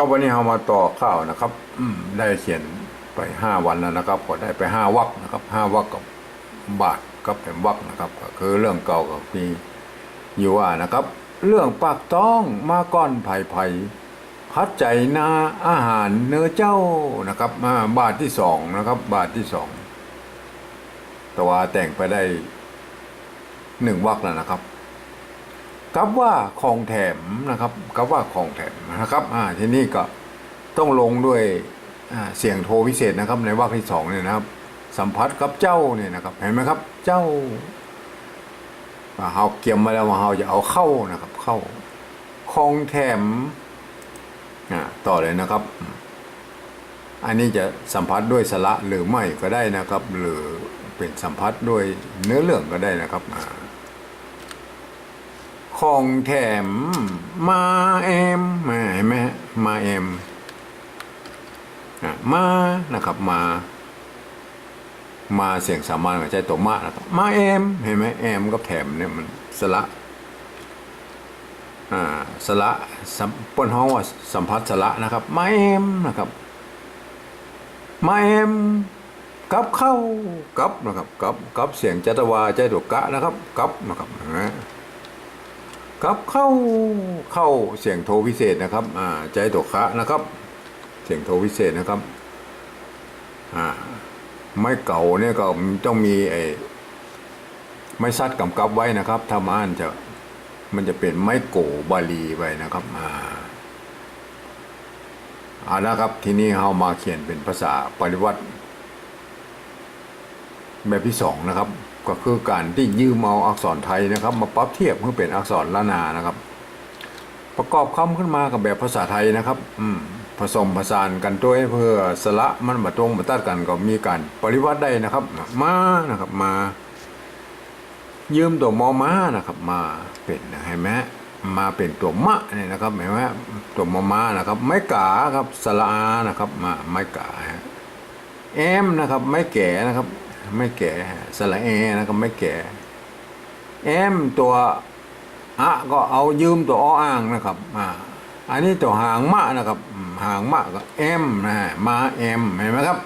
ครับวันนี้เรามาต่อข้าวนะครับ อืมได้เขียนไปห้าวันแล้วนะครับก็ได้ไปห้าวักนะครับห้าวักกับบาทกับแถมวักนะครับ ก็คือเรื่องเก่ากับมีอยู่ว่านะครับ เรื่องปากต้องมาก้อนไผ่ไผ่พัดใจนาอาหารเนื้อเจ้านะครับมาบาทที่สองนะครับ บาทที่สองตว่าแต่งไปได้หนึ่งวักแล้วนะครับ กับว่าของแถมนะครับกับว่าของแถมนะครับอ่าทีนี้ก็ต้องลงด้วยเสียงโทรพิเศษนะครับ ในวรรคที่สองเนี่ยนะครับ สัมผัสกับเจ้าเนี่ยนะครับ เห็นไหมครับ เจ้าเฮาเกี่ยมมาแล้วว่าเฮาจะเอาเข้านะครับ เข้าของแถมอ่าต่อเลยนะครับ อันนี้จะสัมผัสด้วยสระหรือไม่ก็ได้นะครับ หรือเป็นสัมผัสด้วยเนื้อเรื่องก็ได้นะครับอ่า ของแถมมาเอมมาเห็นไหมฮะมาเอมอะมานะครับมา มาเสียงสามัญกับใจตัวมานะครับมาเอมเห็นไหมแอมกับแถมเนี่ยมันสระอ่าสระสัมปนห้องว่าสัมผัสสระนะครับ มาเอมนะครับมาเอมกับเข้ากับนะครับกับกับเสียงจัตวาใจตัวกะนะครับกับนะครับนไหม ครับเข้าเข้าเสียงโทรพิเศษนะครับอ่าใจตกคะนะครับ เสียงโทรพิเศษนะครับอ่าไม่เก่าเนี่ยก็ต้องมีไอ้ไม่ซัดกำกับไว้นะครับถ้ามาอ่านจะมันจะเป็นไม้โกบาลีไปนะครับอ่าเอานะครับทีนี้เรามาเขียนเป็นภาษาปริวัติแบบที่สองนะครับ ก็คือการที่ยืมเอาอักษรไทยนะครับ มาปรับเทียบเพื่อเป็นอักษรละนานะครับ ประกอบคำขึ้นมากับแบบภาษาไทยนะครับ อืมผสมผสานกันด้วยเพื่อสระมันมาตรงมาตัดกันก็มีการปริวัติได้นะครับ มานะครับมา ยืมตัวมอมานะครับ มาเป็นเห็นไหมมาเป็นตัวมะเนี่ยนะครับเห็นไหมตัวมอมานะครับ ไม่กาครับสระอานะครับ มาไม่กาฮะแอมนะครับ ไม่แก่นะครับ ไม่แก่สระเอนะครับไม่แก่แอมตัวอะก็เอายืมตัวออ่างนะครับอ่าอันนี้ตัวหางมะนะครับหางมะก็แอมนะฮะมาแอมเห็นไหมครับ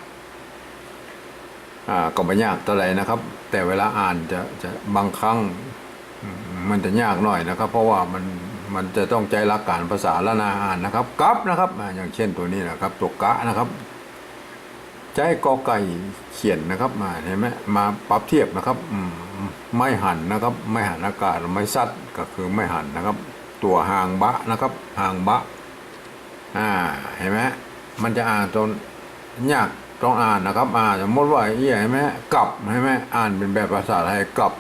อ่าก็ไม่ยากเท่าไหร่นะครับ แต่เวลาอ่านจะจะบางครั้งมันจะยากหน่อยนะครับ เพราะว่ามันมันจะต้องใจรักการภาษาละนาอ่านนะครับกับนะครับ อย่างเช่นตัวนี้นะครับตัวกะนะครับ ใช้กอไก่เขียนนะครับมาเห็นไหมมาปรับเทียบนะครับไม่หันนะครับ ไม่หันอากาศไม่ซัดก็คือไม่หันนะครับ ตัวห่างบะนะครับห่างบะอ่าเห็นไหมมันจะอ่านตรงยากต้องอ่านนะครับ อ่านสมมติว่าเอียเห็นไหมกลับเห็นไหมอ่านเป็นแบบภาษาไทยกลับ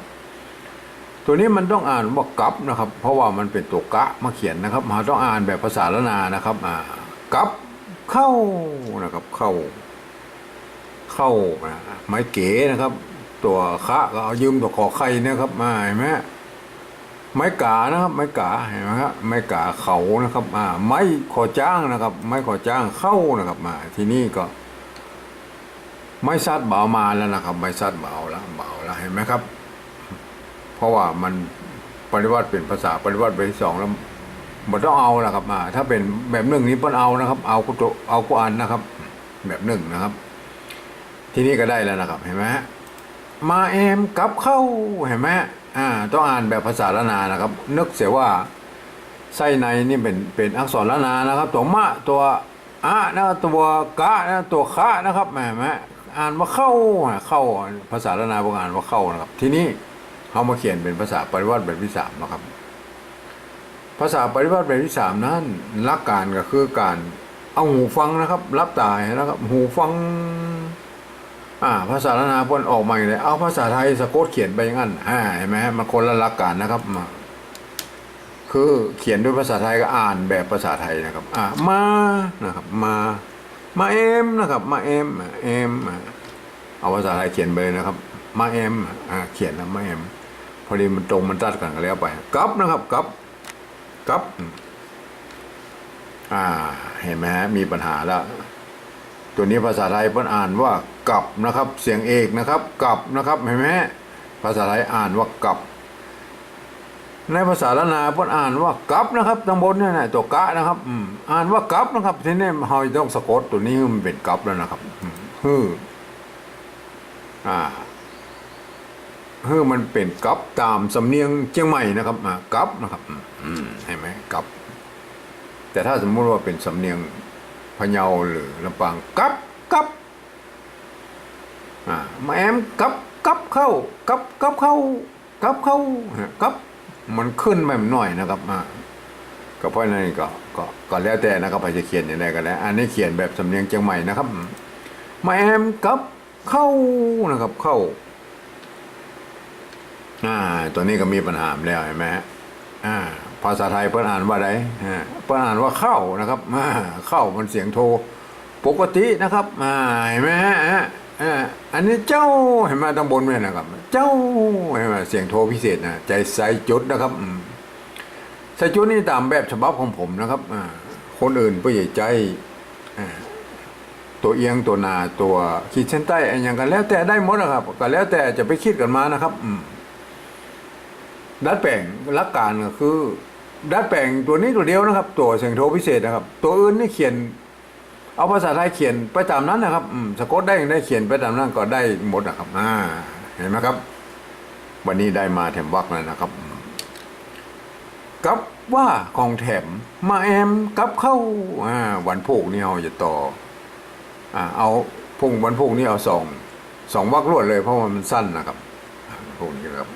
ตัวนี้มันต้องอ่านว่ากลับนะครับ เพราะว่ามันเป็นตัวกะมาเขียนนะครับมาต้องอ่านแบบภาษาละนานะครับ อ่ากลับเข้านะครับ เข้า เข้านะไม้เก๋นะครับ ตัวคะก็เอายืมตัวขอไข่นะครับมาเห็นไหมไม้กานะครับไม้กาเห็นไหมครับไม้กาเขานะครับอ่าไม้ขอจ้างนะครับ ไม้ขอจ้างเข้านะครับมาที่นี่ก็ ไม้ซัดเบามาแล้วนะครับ ไม้ซัดเบาแล้วเบาแล้วเห็นไหมครับ เพราะว่ามันปริวัติเป็นภาษาปริวัติแบบที่สองแล้วมันต้องเอานะครับมาถ้าเป็นแบบหนึ่งนี้เพิ่นเอานะครับ เอากุโตเอากุอันนะครับ แบบหนึ่งนะครับ ทีนี้ก็ได้แล้วนะครับเห็นไหมฮะมาเอมกลับเข้าเห็นไหมฮะอ่าต้องอ่านแบบภาษาละนานะครับ นึกเสียว่าไส้ในนี่เป็นเป็นอักษรละนานะครับ ตัวมะตัวอะนะตัวกะนะตัวคะนะครับเห็นไหมอ่านว่าเข้าเข้าภาษาละนาบอกอ่านว่าเข้านะครับ ทีนี้เขามาเขียนเป็นภาษาปริวัติแบบที่สามนะครับ ภาษาปริวัติแบบที่สามนั้นหลักการก็คือการเอาหูฟังนะครับ รับตายนะครับ หูฟัง อ่าภาษาละนาพนออกมาอย่างไรเอาภาษาไทยสะกดเขียนไปอย่างนั้นอ่าเห็นไหมมันคนละหลักการนะครับมาคือเขียนด้วยภาษาไทยก็อ่านแบบภาษาไทยนะครับ อ่ามานะครับ มา มาเอ็มนะครับ มาเอ็มเอ็มเอาภาษาไทยเขียนไปเลยนะครับ มาเอ็มอ่าเขียนนะมาเอ็มพอดีมันตรงมันตัดกันก็แล้วไปกับนะครับกับกับอ่า เห็นไหมมีปัญหาแล้ว ตัวนี้ภาษาไทยเพิ่นอ่านว่ากับนะครับ เสียงเอกนะครับกับนะครับเห็นไหมภาษาไทยอ่านว่ากับ ในภาษาละนาเพิ่นอ่านว่ากับนะครับตำบลเนี่ยนะตัวกะนะครับอืมอ่านว่ากับนะครับทีนี้เฮาต้องสะกดตัวนี้มันเป็นกับแล้วนะครับฮืออ่าฮือมันเป็นกับตามสำเนียงเชียงใหม่นะครับอ่ากับนะครับอืมเห็นไหมกับ แต่ถ้าสมมุติว่าเป็นสำเนียงะเยาหรือลำปางกับกับอ่ามาแอมกับกับเข้ากับกับเข้ากับเข้ากับมันขึ้นมาหน่อยนะครับอ่าก็เพราะนั้นก็ก็ก็แล้วแต่นะครับใครจะเขียนอย่างไรก็แล้ว อันนี้เขียนแบบสำเนียงเชียงใหม่นะครับมาแอมกับเข้านะครับเข้าอ่าตัวนี้ก็มีปัญหาแล้วเห็นไหมฮะอ่า ภาษาไทยเพิ่นอ่านว่าไดเพิ่นอ่านว่าเข้านะครับอ่าเข้ามันเสียงโทปกตินะครับอ่าเห็นไหมฮะอันนี้เจ้าเห็นไหมตำบลเนี่ยนะครับ เจ้าเห็นไหมเสียงโทพิเศษนะใจใส่จุดนะครับใส่จุดนี่ตามแบบฉบับของผมนะครับคนอื่นผู้ใหญ่ใจตัวเอียงตัวนาตัวขีดเส้นใต้อะไรอย่างกันแล้วแต่ได้หมดนะครับก็แล้วแต่จะไปคิดกันมานะครับดัดแปลงหลักการก็คือ ดัดแปลงตัวนี้ตัวเดียวนะครับ ตัวเสียงโทพิเศษนะครับ ตัวอื่นนี่เขียน เอาภาษาไทยเขียนไปตามนั้นนะครับอืมสะกดได้ยังได้เขียนไปตามนั้นก็ได้หมดนะครับอ่าเห็นไหมครับ วันนี้ได้มาแถมวักแล้วนะครับ กับว่าของแถมมาแอมกับเข้าอ่าวันพุกนี่เราจะต่ออ่าเอาพุ่งวันพุกนี่เอาสองสองวักรวดเลยเพราะว่ามันสั้นนะครับอ่าวันพุกนี้ครับ